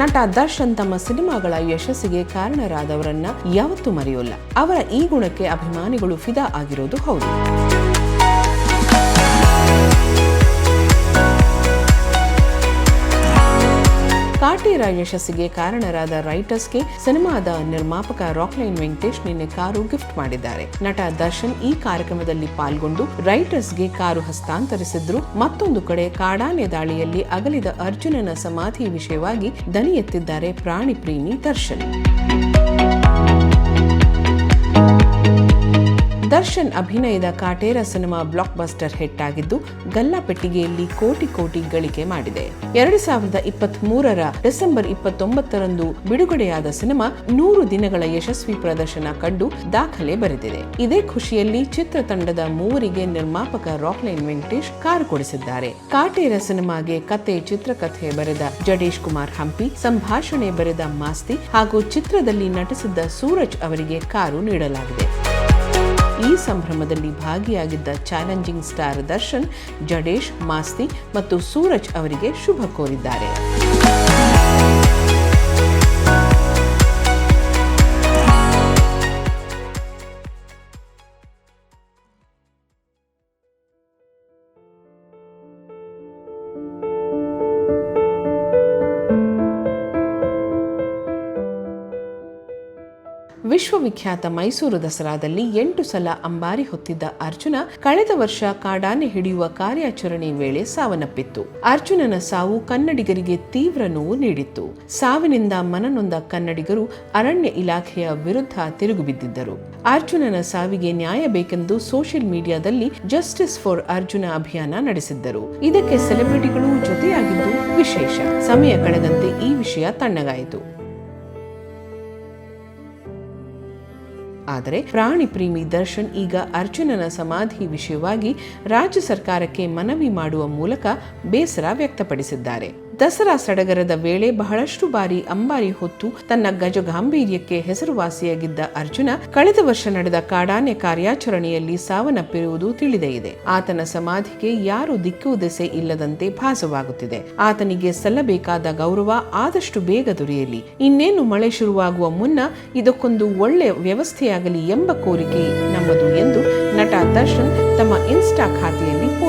ನಟ ದರ್ಶನ್ ತಮ್ಮ ಸಿನಿಮಾಗಳ ಯಶಸ್ಸಿಗೆ ಕಾರಣರಾದವರನ್ನ ಯಾವತ್ತೂ ಮರೆಯೋಲ್ಲ. ಅವರ ಈ ಗುಣಕ್ಕೆ ಅಭಿಮಾನಿಗಳು ಫಿದಾ ಆಗಿರೋದು ಹೌದು. ಕಾಟೇರ ಯಶಸ್ಸಿಗೆ ಕಾರಣರಾದ ರೈಟರ್ಸ್ಗೆ ಸಿನಿಮಾದ ನಿರ್ಮಾಪಕ ರಾಕ್ಲೈನ್ ವೆಂಕಟೇಶ್ ನಿನ್ನೆ ಕಾರು ಗಿಫ್ಟ್ ಮಾಡಿದ್ದಾರೆ. ನಟ ದರ್ಶನ್ ಈ ಕಾರ್ಯಕ್ರಮದಲ್ಲಿ ಪಾಲ್ಗೊಂಡು ರೈಟರ್ಸ್ಗೆ ಕಾರು ಹಸ್ತಾಂತರಿಸಿದ್ರು. ಮತ್ತೊಂದು ಕಡೆ ಕಾಡಾನೆ ದಾಳಿಯಲ್ಲಿ ಅಗಲಿದ ಅರ್ಜುನನ ಸಮಾಧಿ ವಿಷಯವಾಗಿ ದನಿ ಎತ್ತಿದ್ದಾರೆ ಪ್ರಾಣಿ ಪ್ರೇಮಿ ದರ್ಶನ್. ದರ್ಶನ್ ಅಭಿನಯದ Kaatera cinema blockbuster hit ಆಗಿದ್ದು ಗಲ್ಲಾಪೆಟ್ಟಿಗೆಯಲ್ಲಿ ಕೋಟಿ ಕೋಟಿ ಗಳಿಕೆ ಮಾಡಿದೆ. ಎರಡು ಸಾವಿರದ ಇಪ್ಪತ್ತ್ ಮೂರರ ಡಿಸೆಂಬರ್ ಇಪ್ಪತ್ತೊಂಬತ್ತರಂದು ಬಿಡುಗಡೆಯಾದ ಸಿನಿಮಾ ನೂರು ದಿನಗಳ ಯಶಸ್ವಿ ಪ್ರದರ್ಶನ ಕಂಡು ದಾಖಲೆ ಬರೆದಿದೆ. ಇದೇ ಖುಷಿಯಲ್ಲಿ ಚಿತ್ರತಂಡದ ಮೂವರಿಗೆ ನಿರ್ಮಾಪಕ ರಾಕ್ಲೈನ್ ವೆಂಕಟೇಶ್ ಕಾರು ಕೊಡಿಸಿದ್ದಾರೆ. ಕಾಟೇರ ಸಿನಿಮಾಗೆ ಕತೆ, ಚಿತ್ರಕಥೆ ಬರೆದ ಜಡೇಶ್ ಕುಮಾರ್ ಹಂಪಿ, ಸಂಭಾಷಣೆ ಬರೆದ ಮಾಸ್ತಿ ಹಾಗೂ ಚಿತ್ರದಲ್ಲಿ ನಟಿಸಿದ್ದ ಸೂರಜ್ ಅವರಿಗೆ ಕಾರು ನೀಡಲಾಗಿದೆ. ಈ ಸಂಭ್ರಮದಲ್ಲಿ ಭಾಗಿಯಾಗಿದ್ದ ಚಾಲೆಂಜಿಂಗ್ ಸ್ಟಾರ್ ದರ್ಶನ್ ಜಡೇಶ್ ಮಾಸ್ತಿ ಮತ್ತು ಸೂರಜ್ ಅವರಿಗೆ ಶುಭ ಕೋರಿದ್ದಾರೆ. ವಿಶ್ವವಿಖ್ಯಾತ ಮೈಸೂರು ದಸರಾದಲ್ಲಿ ಎಂಟು ಸಲ ಅಂಬಾರಿ ಹೊತ್ತಿದ್ದ ಅರ್ಜುನ ಕಳೆದ ವರ್ಷ ಕಾಡಾನೆ ಹಿಡಿಯುವ ಕಾರ್ಯಾಚರಣೆ ವೇಳೆ ಸಾವನ್ನಪ್ಪಿತ್ತು. ಅರ್ಜುನನ ಸಾವು ಕನ್ನಡಿಗರಿಗೆ ತೀವ್ರ ನೋವು ನೀಡಿತ್ತು. ಸಾವಿನಿಂದ ಮನನೊಂದ ಕನ್ನಡಿಗರು ಅರಣ್ಯ ಇಲಾಖೆಯ ವಿರುದ್ಧ ತಿರುಗುಬಿದ್ದಿದ್ದರು. ಅರ್ಜುನನ ಸಾವಿಗೆ ನ್ಯಾಯ ಬೇಕೆಂದು ಸೋಷಿಯಲ್ ಮೀಡಿಯಾದಲ್ಲಿ ಜಸ್ಟಿಸ್ ಫಾರ್ ಅರ್ಜುನ ಅಭಿಯಾನ ನಡೆಸಿದ್ದರು. ಇದಕ್ಕೆ ಸೆಲೆಬ್ರಿಟಿಗಳು ಜೊತೆಯಾಗಿದ್ದು ವಿಶೇಷ. ಸಮಯ ಕಳೆದಂತೆ ಈ ವಿಷಯ ತಣ್ಣಗಾಯಿತು. ಆದರೆ ಪ್ರಾಣಿ ಪ್ರೇಮಿ ದರ್ಶನ್ ಈಗ ಅರ್ಜುನನ ಸಮಾಧಿ ವಿಷಯವಾಗಿ ರಾಜ್ಯ ಸರ್ಕಾರಕ್ಕೆ ಮನವಿ ಮಾಡುವ ಮೂಲಕ ಬೇಸರ ವ್ಯಕ್ತಪಡಿಸಿದ್ದಾರೆ. ದಸರಾ ಸಡಗರದ ವೇಳೆ ಬಹಳಷ್ಟು ಬಾರಿ ಅಂಬಾರಿ ಹೊತ್ತು ತನ್ನ ಗಜಗಾಂಭೀರ್ಯಕ್ಕೆ ಹೆಸರುವಾಸಿಯಾಗಿದ್ದ ಅರ್ಜುನ ಕಳೆದ ವರ್ಷ ನಡೆದ ಕಾಡಾನೆ ಕಾರ್ಯಾಚರಣೆಯಲ್ಲಿ ಸಾವನ್ನಪ್ಪಿರುವುದು ತಿಳಿದೇ ಇದೆ. ಆತನ ಸಮಾಧಿಗೆ ಯಾರು ದಿಕ್ಕು ದೆಸೆ ಇಲ್ಲದಂತೆ ಭಾಸವಾಗುತ್ತಿದೆ. ಆತನಿಗೆ ಸಲ್ಲಬೇಕಾದ ಗೌರವ ಆದಷ್ಟು ಬೇಗ ದೊರೆಯಲಿ. ಇನ್ನೇನು ಮಳೆ ಶುರುವಾಗುವ ಮುನ್ನ ಇದಕ್ಕೊಂದು ಒಳ್ಳೆ ವ್ಯವಸ್ಥೆಯಾಗಲಿ ಎಂಬ ಕೋರಿಕೆ ನಮ್ಮದು ಎಂದು ನಟ ದರ್ಶನ್ ತಮ್ಮ ಇನ್ಸ್ಟಾ ಖಾತೆಯಲ್ಲಿ